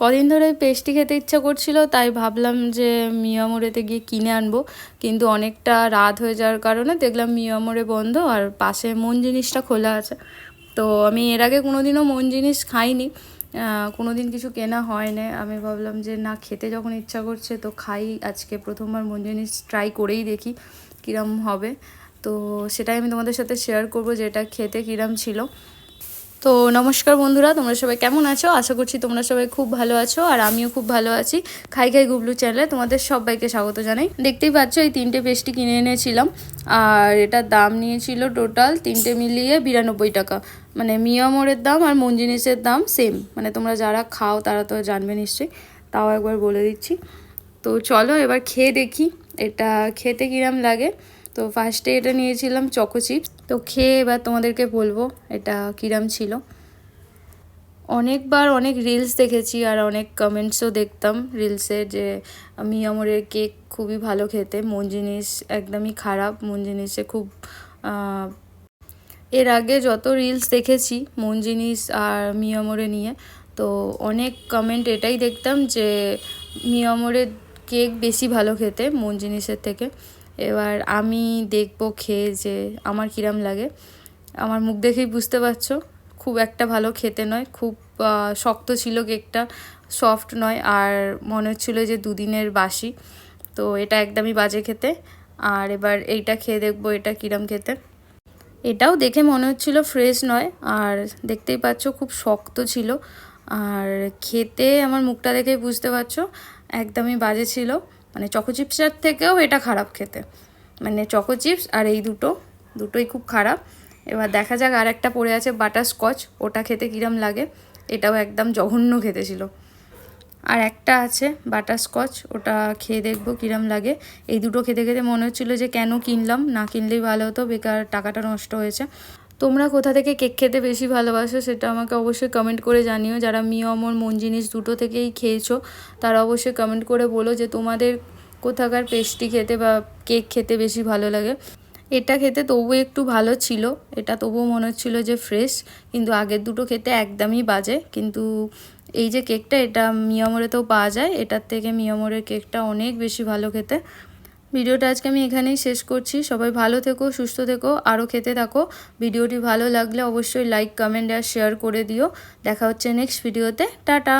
কদিন ধরে পেস্টি খেতে ইচ্ছা করছিল, তাই ভাবলাম যে মিয়ামোড়েতে গিয়ে কিনে আনব। কিন্তু অনেকটা রাত হয়ে যাওয়ার কারণে দেখলাম মিয়ামোড়ে বন্ধ আর পাশে মন জিনিসটা খোলা আছে। তো আমি এর আগে কোনোদিনও মন জিনিস খাইনি কোনো দিন কিছু কেনা হয় না আমি ভাবলাম যে না, খেতে যখন ইচ্ছা করছে তো খাই, আজকে প্রথমবার মন জিনিস ট্রাই করেই দেখি কীরম হবে। তো সেটাই আমি তোমাদের সাথে শেয়ার করব যে এটা খেতে কীরম ছিল। তো নমস্কার বন্ধুরা, তোমরা সবাই কেমন আছো? আশা করছি তোমরা সবাই খুব ভালো আছো আর আমিও খুব ভালো আছি। খাই খাই গুবলু চ্যানেলে তোমাদের সবাইকে স্বাগত জানাই। দেখতেই পাচ্ছ এই তিনটে পেস্টি কিনে এনেছিলাম। আর এটার দাম নিয়েছিল টোটাল তিনটে মিলিয়ে বিরানব্বই টাকা। মানে মিয়ামোড়ের দাম আর মন জিনিসের দাম সেম মানে তোমরা যারা খাও তারা তো জানবে নিশ্চয়ই। তাও একবার বলে দিচ্ছি। তো চলো এবার খেয়ে দেখি, এটা খেতে কিরম লাগে। তো ফার্স্টে এটা নিয়েছিলাম চকো চিপস তো খেয়ে এবার তোমাদেরকে বলব, এটা কিরাম ছিল। অনেকবার অনেক রিলস দেখেছি আর অনেক কমেন্টসও দেখতাম। রিলসে যে, আমি আমরের কেক খুবই ভালো খেতে। মন জিনিস একদমই খারাপ। মন জিনিসে খুব এর আগে যত রিলস দেখেছি, মন জিনিস আর মিয়ামরে নিয়ে, তো অনেক কমেন্ট এটাই দেখতাম যে মিয়ামরের কেক বেশি ভালো খেতে মন জিনিসের থেকে। এবার আমি দেখব, খেয়ে যে আমার কিরাম লাগে। আমার মুখ দেখেই বুঝতে পারছ, খুব একটা ভালো খেতে নয়, খুব শক্ত ছিল কেকটা, সফট নয়। আর মনে হচ্ছিল যে দুদিনের বাসি, তো এটা একদমই বাজে খেতে। আর এবার এইটা খেয়ে দেখব, এটা কিরাম খেতে। এটাও দেখে মনে হচ্ছিল ফ্রেশ নয়, আর দেখতেই পাচ্ছ খুব শক্ত ছিল। আর খেতে আমার মুখটা দেখেই বুঝতে পারছ, একদমই বাজে ছিল। মানে চকো চিপসের থেকেও এটা খারাপ খেতে। মানে চকো চিপস আর এই দুটো, দুটোই খুব খারাপ। এবার দেখা যাক আর একটা পড়ে আছে বাটার স্কচ ওটা খেতে কীরম লাগে, এটাও একদম জঘন্য খেতে ছিল আর একটা আছে বাটার স্কচ ওটা খেয়ে দেখব কীরম লাগে। এই দুটো খেতে খেতে মনে হচ্ছিল যে কেন কিনলাম, না কিনলেই ভালো হতো, বেকার টাকাটা নষ্ট হয়েছে। তোমরা কোথা থেকে কেক খেতে বেশি ভালোবাসো সেটা আমাকে অবশ্যই কমেন্ট করে জানিও। যারা মিও অমর, মন জিনিস দুটো থেকেই খেয়েছো, তারা অবশ্যই কমেন্ট করে বলো যে তোমাদের কোথাকার পেস্ট্রি খেতে বা কেক খেতে বেশি ভালো লাগে। এটা খেতে তবু একটু ভালো ছিল, এটা তবুও মনে হচ্ছিল যে ফ্রেশ কিন্তু আগের দুটো খেতে একদমই বাজে। কিন্তু এই যে কেকটা এটা মিয়ামোড়েতেও পাওয়া যায়, এটার থেকে মিয়ামোড়ের কেকটা অনেক বেশি ভালো খেতে। ভিডিওটা আজকে আমি এখানেই শেষ করছি। সবাই ভালো থেকো, সুস্থ থেকো আরও খেতে থাকো। ভিডিওটি ভালো লাগলে অবশ্যই লাইক কমেন্ট আর শেয়ার করে দিও। দেখা হচ্ছে নেক্সট ভিডিওতে টাটা!